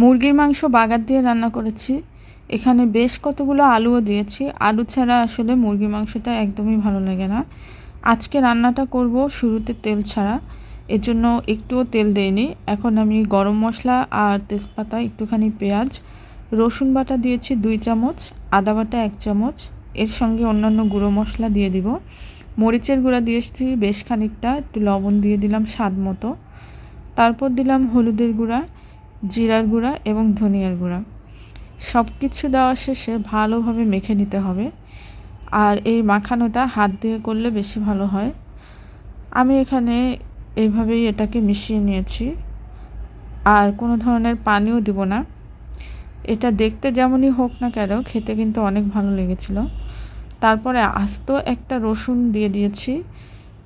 মুরগির মাংস বাগার দিয়ে রান্না করেছি। এখানে বেশ কতগুলো আলুও দিয়েছি। আলু ছাড়া আসলে মুরগির মাংসটা একদমই ভালো লাগে না। আজকে রান্নাটা করব শুরুতে তেল ছাড়া। এর জন্য একটুও তেল দেয়নি এখন আমি গরম মশলা আর তেজপাতা, একটুখানি পেঁয়াজ, রসুন বাটা দিয়েছি দুই চামচ, আদা বাটা এক চামচ। এর সঙ্গে অন্যান্য গুঁড়ো মশলা দিয়ে দিব। মরিচের গুঁড়া দিয়েছি বেশ খানিকটা। একটু লবণ দিয়ে দিলাম স্বাদ মতো। তারপর দিলাম হলুদের গুঁড়া। জিরার গুঁড়া এবং ধনিয়ার গুঁড়া। সব কিছু দেওয়া শেষে ভালোভাবে মেখে নিতে হবে। আর এই মাখানোটা হাত দিয়ে করলে বেশি ভালো হয়। আমি এখানে এইভাবেই এটাকে মিশিয়ে নিয়েছি। আর কোনো ধরনের পানিও দিব না। এটা দেখতে যেমনই হোক না কেন, খেতে কিন্তু অনেক ভালো লেগেছিল। তারপরে আস্ত একটা রসুন দিয়ে দিয়েছি।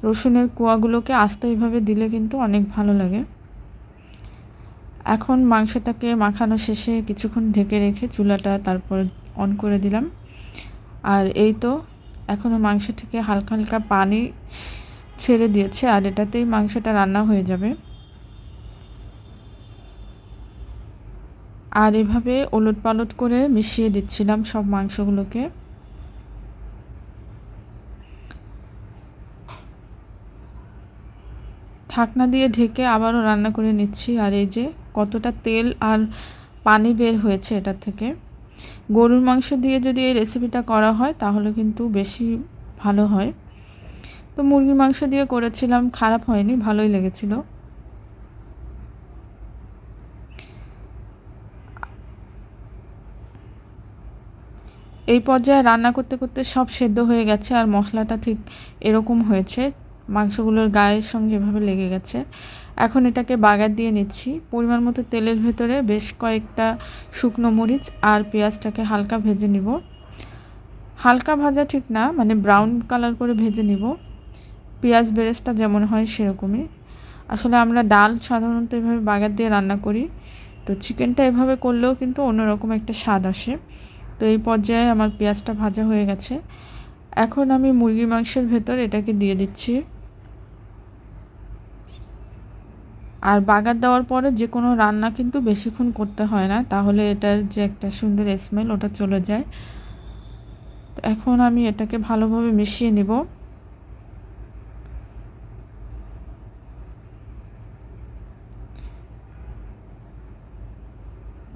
রসুনের কুয়াগুলোকে আস্ত এইভাবে দিলে কিন্তু অনেক ভালো লাগে। এখন মাংসটাকে মাখানো শেষে কিছুক্ষণ ঢেকে রেখে চুলাটা তারপর অন করে দিলাম। আর এই তো এখনও মাংস থেকে হালকা হালকা পানি ছেড়ে দিয়েছে, আর এটাতেই মাংসটা রান্না হয়ে যাবে। আর এভাবে ওলট পালট করে মিশিয়ে দিচ্ছিলাম সব মাংসগুলোকে। ঢাকনা দিয়ে ঢেকে আবারও রান্না করে নিচ্ছি, আর এই যে কতটা তেল আর পানি বের হয়েছে এটা থেকে। গরুর মাংস দিয়ে যদি এই রেসিপিটা করা হয়, তাহলে কিন্তু বেশি ভালো হয়। তো মুরগির মাংস দিয়ে করেছিলাম, খারাপ হয়নি, ভালোই লেগেছিল। এই পর্যায়ে রান্না করতে করতে সব সেদ্ধ হয়ে গেছে, আর মশলাটা ঠিক এরকম হয়েছে। মাংসগুলোর গায়ের সঙ্গে এভাবে লেগে গেছে। এখন এটাকে বাগার দিয়ে নিচ্ছি। পরিমাণ মতো তেলের ভেতরে বেশ কয়েকটা শুকনো মরিচ আর পেঁয়াজটাকে হালকা ভেজে নিব। হালকা ভাজা ঠিক না মানে ব্রাউন কালার করে ভেজে নিব। পেঁয়াজ বেরেস্তা যেমন হয় সেরকমই। আসলে আমরা ডাল সাধারণত এভাবে বাগার দিয়ে রান্না করি। তো চিকেনটা এভাবে করলেও কিন্তু অন্যরকম একটা স্বাদ আসে। তো এই পর্যায়ে আমার পেঁয়াজটা ভাজা হয়ে গেছে। এখন আমি মুরগির মাংসের ভেতর এটাকে দিয়ে দিচ্ছি। আর বাগার দেওয়ার পরে যে কোনো রান্না কিন্তু বেশিক্ষণ করতে হয় না, তাহলে এটার যে একটা সুন্দর স্মেল ওটা চলে যায়। তো এখন আমি এটাকে ভালোভাবে মিশিয়ে নিব।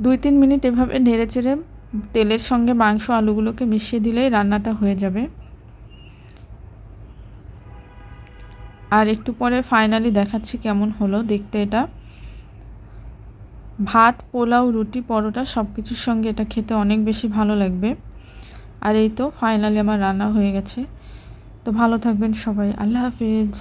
দুই তিন মিনিট এভাবে নেড়ে চেড়ে তেলের সঙ্গে মাংস আলুগুলোকে মিশিয়ে দিলেই রান্নাটা হয়ে যাবে। আর একটু পরে ফাইনালি দেখাচ্ছি কেমন হলো দেখতে এটা। ভাত, পোলাও, রুটি, পরোটা সব কিছুর সঙ্গে এটা খেতে অনেক বেশি ভালো লাগবে। আর এই তো ফাইনালি আমার রান্না হয়ে গেছে। তো ভালো থাকবেন সবাই, আল্লাহ হাফিজ।